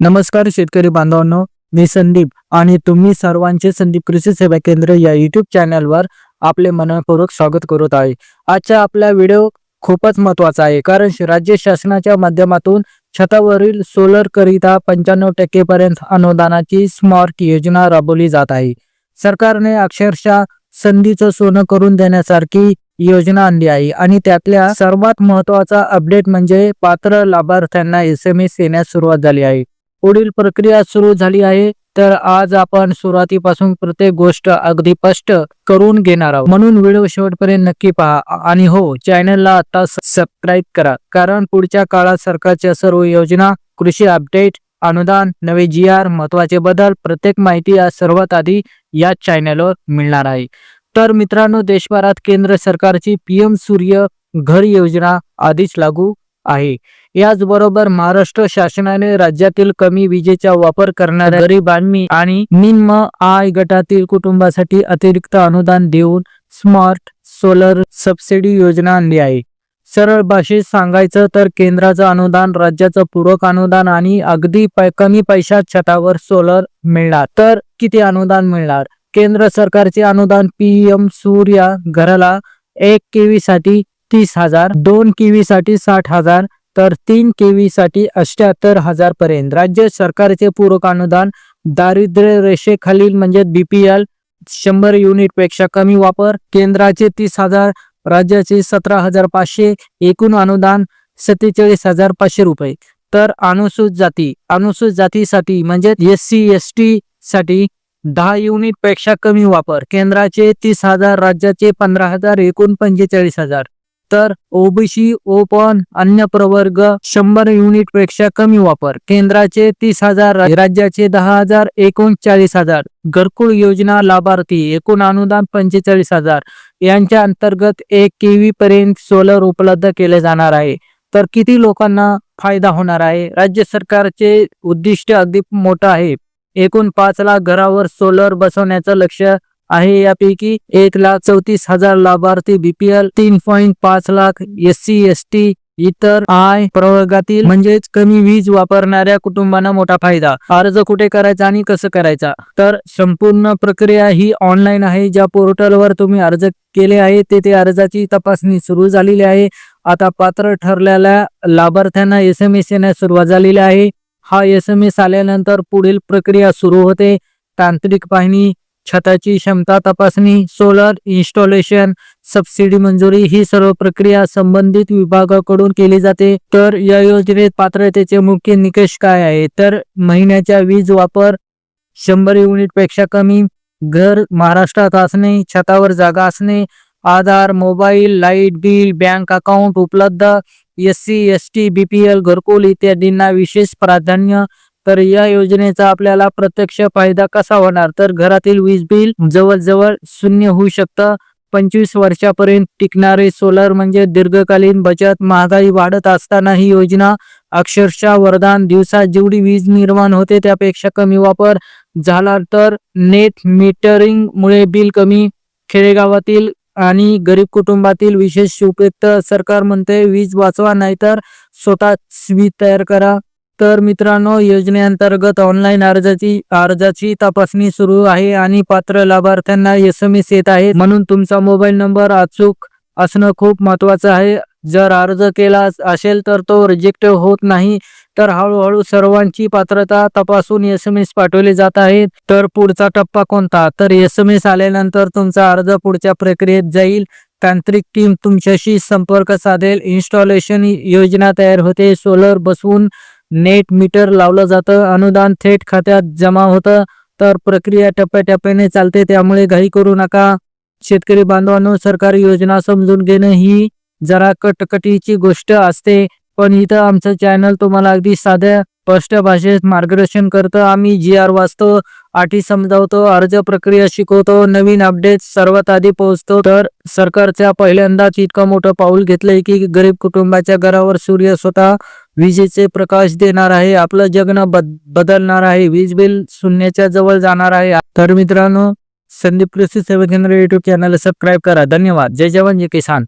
नमस्कार शेतकरी बांधवांनो मी संदीप आणि तुम्ही सर्वांचे संदीप कृषी सेवा केंद्र या युट्यूब चॅनलवर आपले मनपूर्वक स्वागत करत आहे. आजचा आपला व्हिडिओ खूपच महत्त्वाचा आहे कारण श- राज्य शासनाच्या माध्यमातून छतावरील सोलर करिता पंच्याण्णव टक्के पर्यंत अनुदानाची स्मार्ट योजना राबवली जात आहे. सरकारने अक्षरशः संधीचं सोनं करून देण्यासारखी योजना आणली आहे आणि त्यातल्या सर्वात महत्त्वाचा अपडेट म्हणजे पात्र लाभार्थ्यांना एस एम एस येण्यास सुरुवात झाली आहे. पुढील प्रक्रिया सुरू झाली आहे तर आज आपण सुरुवातीपासून प्रत्येक गोष्ट अगदी स्पष्ट करून घेणार आहोत. म्हणून व्हिडिओ शेवटपर्यंत नक्की पहा आणि हो चॅनलला आता सबस्क्राईब करा कारण पुढच्या काळात सरकारच्या सर्व योजना कृषी अपडेट अनुदान नवे जी आर महत्त्वाचे बदल प्रत्येक माहिती आज सर्वात आधी या चॅनलवर मिळणार आहे. तर मित्रांनो देशभरात केंद्र सरकारची पीएम सूर्य घर योजना आधीच लागू आहे. याचबरोबर महाराष्ट्र शासनाने राज्यातील कमी विजेचा वापर करणाऱ्या गरिबांनी आणि निम्न आय गटातील कुटुंबासाठी अतिरिक्त अनुदान देऊन स्मार्ट सोलर सबसिडी योजना आणली आहे. सरळ भाषेत सांगायचं तर केंद्राचं अनुदान राज्याचं पूरक अनुदान आणि अगदी पै- कमी पैशात छतावर सोलर मिळणार. तर किती अनुदान मिळणार? केंद्र सरकारचे अनुदान पीएम सूर्या घराला एक केवी साठी तीस हजार दोन केवी साठी साठ हजार तर तीन केवी साठी अष्ट्याहत्तर हजार पर्यंत राज्य सरकारचे पूरक अनुदान दारिद्र्य रेषेखालील म्हणजे बीपीएल शंभर युनिटपेक्षा कमी वापर. केंद्राचे तीस हजार राज्याचे सतरा हजार पाचशे. एकूण अनुदान सत्तेचाळीस हजार पाचशे रुपये. तर अनुसूचित जाती अनुसूचित जातीसाठी म्हणजे एस सी एस टी साठी दहा युनिटपेक्षा कमी वापर. केंद्राचे तीस हजार राज्याचे पंधरा हजार एकूण पंचेचाळीस हजार. तर ओबीसी ओपन अन्य प्रवर्ग शंभर युनिटपेक्षा कमी वापर. केंद्राचे तीस हजार राज्याचे दहा हजार एकोणचाळीस हजार. घरकुल योजना लाभार्थी एकूण अनुदान पंचेचाळीस हजार. यांच्या अंतर्गत एक केवी पर्यंत सोलर उपलब्ध केले जाणार आहे. तर किती लोकांना फायदा होणार आहे? राज्य सरकारचे उद्दिष्ट अगदी मोठं आहे. एकूण पाच लाख घरावर सोलर बसवण्याचं लक्ष आहे. यापैकी एक लाख चौतीस हजार लाभार्थी बीपीएल तीन पॉईंट पाच lakh S C S T इतर आय प्रवर्गातील म्हणजेच कमी वीज वापरणाऱ्या कुटुंबांना मोठा फायदा. अर्ज कुठे करायचा आणि कसं करायचा? तर संपूर्ण प्रक्रिया ही ऑनलाईन आहे. ज्या पोर्टलवर तुम्ही अर्ज केले आहे तेथे अर्जाची तपासणी सुरू झालेली आहे. आता पात्र ठरलेल्या लाभार्थ्यांना एस एम एस येण्यास सुरुवात झालेली आहे. हा एस एम एस आल्यानंतर पुढील प्रक्रिया सुरू होते. तांत्रिक पाहणी छताची क्षमता तपासणी सोलर इन्स्टॉलेशन सबसिडी मंजुरी ही सर्व प्रक्रिया संबंधित विभागाकडून केली जाते. तर या योजनेत पात्रतेचे मुख्य निकष काय आहे तर महिन्याच्या वीज वापर शंभर युनिटपेक्षा कमी घर महाराष्ट्रात असणे छतावर जागा असणे Aadhaar mobile light bill bank account उपलब्ध S C S T BPL घरकुल इत्यादींना विशेष प्राधान्य तर या योजनेचा आपल्याला प्रत्यक्ष फायदा कसा होणार? तर घरातील वीज बिल जवळजवळ शून्य होऊ शकतं. पंचवीस वर्षापर्यंत टिकणारे सोलर म्हणजे दीर्घकालीन बचत महागाई वाढत असताना ही योजना अक्षरशः वरदान. दिवसात जेवढी वीज निर्माण होते त्यापेक्षा कमी वापर झाला तर नेट मीटरिंग मुळे बिल कमी. खेडेगावातील आणि गरीब कुटुंबातील विशेष उपयुक्त सरकार म्हणते वीज वाचवा नाहीतर स्वतः वीज तयार करा. तर मित्रांनो योजनेअंतर्गत ऑनलाईन अर्जाची अर्जाची तपासणी सुरू आहे आणि पात्र लाभार्थ्यांना एस एम एस येत आहे. म्हणून तुमचा मोबाईल नंबर अचूक असणं खूप महत्वाचं आहे. जर अर्ज केला असेल तर तो रिजेक्ट होत नाही तर हळूहळू सर्वांची पात्रता तपासून एस एम एस पाठवले जात आहेत. तर पुढचा टप्पा कोणता? तर एस एम एस आल्यानंतर तुमचा अर्ज पुढच्या प्रक्रियेत जाईल. तांत्रिक टीम तुमच्याशी संपर्क साधेल. इन्स्टॉलेशन योजना तयार होते. सोलर बसवून नेट मीटर लावलं जातं. अनुदान थेट खात्यात जमा होतं. तर प्रक्रिया टप्प्याटप्प्याने चालते. त्यामुळे घाई करू नका. शेतकरी बांधवांनो सरकारी योजना समजून घेणं ही जरा कटकटीची गोष्ट असते. पण इथं आमचं चॅनल तुम्हाला अगदी साध्या स्पष्ट भाषेत मार्गदर्शन करतं. आम्ही जी आर वाचतो आठी समजावतो अर्ज प्रक्रिया शिकवतो नवीन अपडेट सर्वात आधी पोहोचतो. तर सरकारच्या पहिल्यांदाच इतकं मोठं पाऊल घेतलंय की गरीब कुटुंबाच्या घरावर सूर्य स्वतः विजेचे प्रकाश देणार आहे आपलं जगणं बद बदलणार आहे वीज बिल शून्याच्या जवळ जाणार आहे. तर मित्रांनो संदीप कृषी सेवा केंद्र युट्यूब चॅनल सबस्क्राईब करा. धन्यवाद. जय जवान जय किसान.